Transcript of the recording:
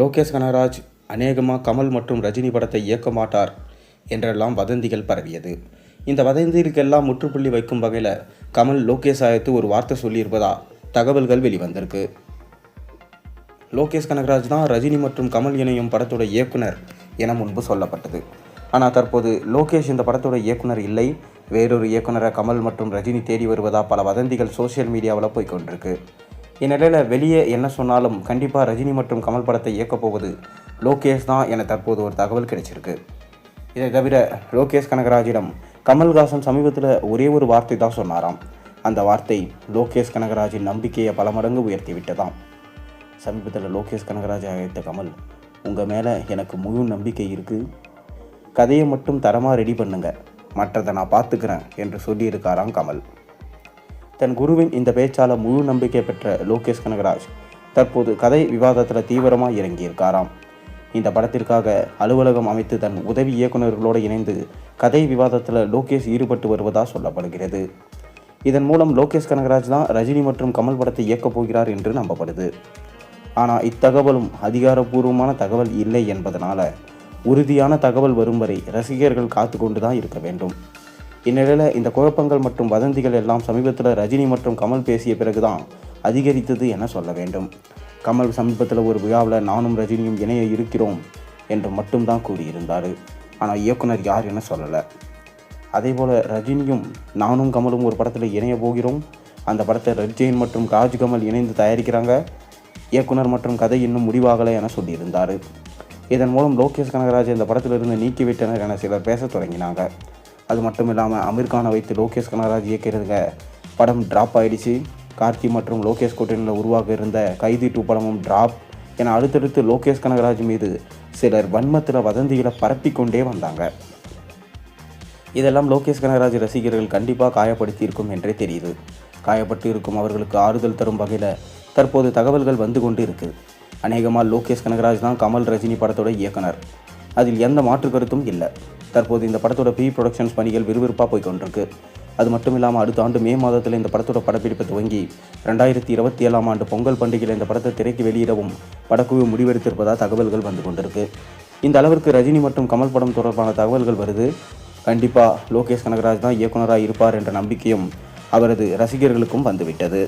லோகேஷ் கனகராஜ் அநேகமாக கமல் மற்றும் ரஜினி படத்தை இயக்க மாட்டார் என்றெல்லாம் வதந்திகள் பரவியது. இந்த வதந்திகளுக்கெல்லாம் முற்றுப்புள்ளி வைக்கும் வகையில் கமல் லோகேஷ் ஆயத்து ஒரு வார்த்தை சொல்லியிருப்பதா தகவல்கள் வெளிவந்திருக்கு. லோகேஷ் கனகராஜ் தான் ரஜினி மற்றும் கமல் இணையும் படத்தோட இயக்குனர் என முன்பு சொல்லப்பட்டது. ஆனால் தற்போது லோகேஷ் இந்த படத்தோட இயக்குனர் இல்லை. வேறொரு இயக்குனரை கமல் மற்றும் ரஜினி தேடி வருவதா பல வதந்திகள் சோஷியல் மீடியாவில் போய்க்கொண்டிருக்கு இந்நிலையில் வெளியே என்ன சொன்னாலும் கண்டிப்பாக ரஜினி மற்றும் கமல் படத்தை இயக்கப் போவது லோகேஷ் தான் என தற்போது ஒரு தகவல் கிடைச்சிருக்கு. இதை தவிர லோகேஷ் கனகராஜிடம் கமல்ஹாசன் சமீபத்தில் ஒரே ஒரு வார்த்தை தான் சொன்னாராம். அந்த வார்த்தை லோகேஷ் கனகராஜின் நம்பிக்கையை பல மடங்கு உயர்த்தி விட்டதாம். சமீபத்தில் லோகேஷ் கனகராஜ் அழைத்த கமல் உங்கள் மேலே எனக்கு முழு நம்பிக்கை இருக்குது கதையை மட்டும் தரமாக ரெடி பண்ணுங்க. மற்றதை நான் பார்த்துக்கிறேன் என்று சொல்லியிருக்காராம் கமல். தன் குருவின் இந்த பேச்சால முழு நம்பிக்கை பெற்ற லோகேஷ் கனகராஜ் தற்போது கதை விவாதத்தில் தீவிரமாக இறங்கியிருக்காராம். இந்த படத்திற்காக அலுவலகம் அமைத்து தன் உதவி இயக்குநர்களோடு இணைந்து கதை விவாதத்தில் லோகேஷ் ஈடுபட்டு வருவதாக சொல்லப்படுகிறது. இதன் மூலம் லோகேஷ் கனகராஜ் தான் ரஜினி மற்றும் கமல் படத்தை இயக்கப் போகிறார் என்று நம்பப்படுது. ஆனால் இத்தகவலும் அதிகாரப்பூர்வமான தகவல் இல்லை என்பதனால் உறுதியான தகவல் வரும் வரை ரசிகர்கள் காத்து கொண்டு தான் இருக்க வேண்டும். இந்நிலையில் இந்த குழப்பங்கள் மற்றும் வதந்திகள் எல்லாம் சமீபத்தில் ரஜினி மற்றும் கமல் பேசிய பிறகுதான் அதிகரித்தது என சொல்ல வேண்டும். கமல் சமீபத்தில் ஒரு விழாவில் நானும் ரஜினியும் இணைய இருக்கிறோம் என்று மட்டும்தான் கூறியிருந்தார். ஆனால் இயக்குனர் யார் என சொல்லலை. அதேபோல் ரஜினியும் நானும் கமலும் ஒரு படத்தில் இணைய போகிறோம். அந்த படத்தை ரஜினி மற்றும் ராஜ்கமல் இணைந்து தயாரிக்கிறாங்க. இயக்குனர் மற்றும் கதை இன்னும் முடிவாகலை என சொல்லியிருந்தார். இதன் மூலம் லோகேஷ் கனகராஜ் இந்த படத்திலிருந்து நீக்கிவிட்டனர் என சிலர் பேசத் தொடங்கினாங்க. அது மட்டும் இல்லாமல் அமீர்கானை வைத்து லோகேஷ் கனகராஜ் இயக்கிறதுங்க படம் ட்ராப் ஆகிடுச்சு கார்த்தி மற்றும் லோகேஷ் கூட்டணியில் உருவாக இருந்த கைதி டூ படமும் ட்ராப் என அடுத்தடுத்து லோகேஷ் கனகராஜ் மீது சிலர் வன்மத்தில் வதந்திகளை பரப்பிக்கொண்டே வந்தாங்க. இதெல்லாம் லோகேஷ் கனகராஜ் ரசிகர்கள் கண்டிப்பாக காயப்படுத்தி இருக்கும் என்றே தெரியுது. காயப்பட்டு இருக்கும் அவர்களுக்கு ஆறுதல் தரும் வகையில் தற்போது தகவல்கள் வந்து கொண்டு இருக்குது அநேகமாக லோகேஷ் கனகராஜ் தான் கமல் ரஜினி படத்தோட இயக்குனர். அதில் எந்த மாற்று கருத்தும் இல்லை. தற்போது இந்த படத்தோட ப்ரீ ப்ரொடக்ஷன்ஸ் பணிகள் விறுவிறுப்பாக போய் கொண்டிருக்கு அது மட்டும் இல்லாமல் அடுத்த ஆண்டு மே மாதத்தில் இந்த படத்தோட படப்பிடிப்பு துவங்கி ரெண்டாயிரத்தி இருபத்தி ஏழாம் ஆண்டு பொங்கல் பண்டிகையில் இந்த படத்தை திரைக்கு வெளியிடவும் படக்குழு முடிவெடுத்திருப்பதாக தகவல்கள் வந்து கொண்டிருக்கு இந்த அளவிற்கு ரஜினி மற்றும் கமல் படம் தொடர்பான தகவல்கள் வருது. கண்டிப்பாக லோகேஷ் கனகராஜ் தான் இயக்குனராக இருப்பார் என்ற நம்பிக்கையும் அவரது ரசிகர்களுக்கும் வந்துவிட்டது.